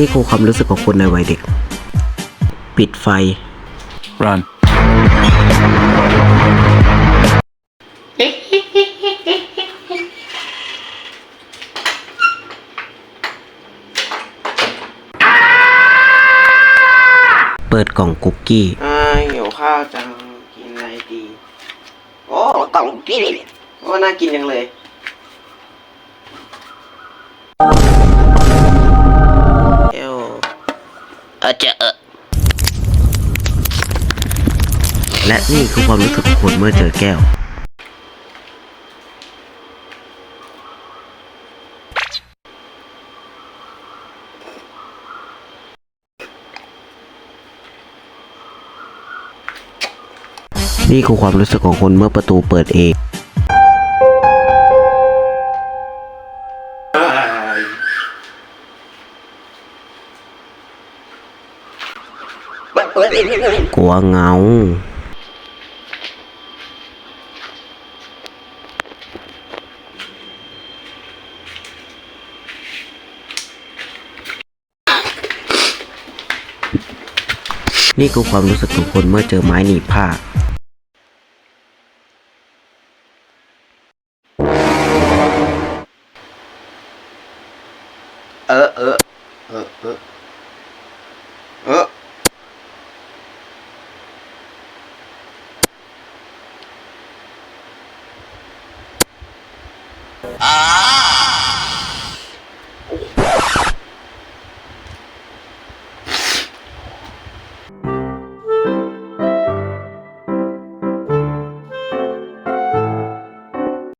นี่คือความรู้สึกของคนในวัยเด็ก ปิดไฟ Run. เปิดกล่องคุกกี้ อ่าหิวข้าวจังกินอะไรดี โอ้กล่องกินโอ้น่ากินจังเลย อาจจะเออและนี่คือความรู้สึกของคนเมื่อเจอแก้ว นี่คือความรู้สึกของคนเมื่อประตูเปิดเอง กลัวเงา นี่คือความรู้สึกของคนเมื่อเจอไม้หนีบผ้าเออเออเออเออ Ah!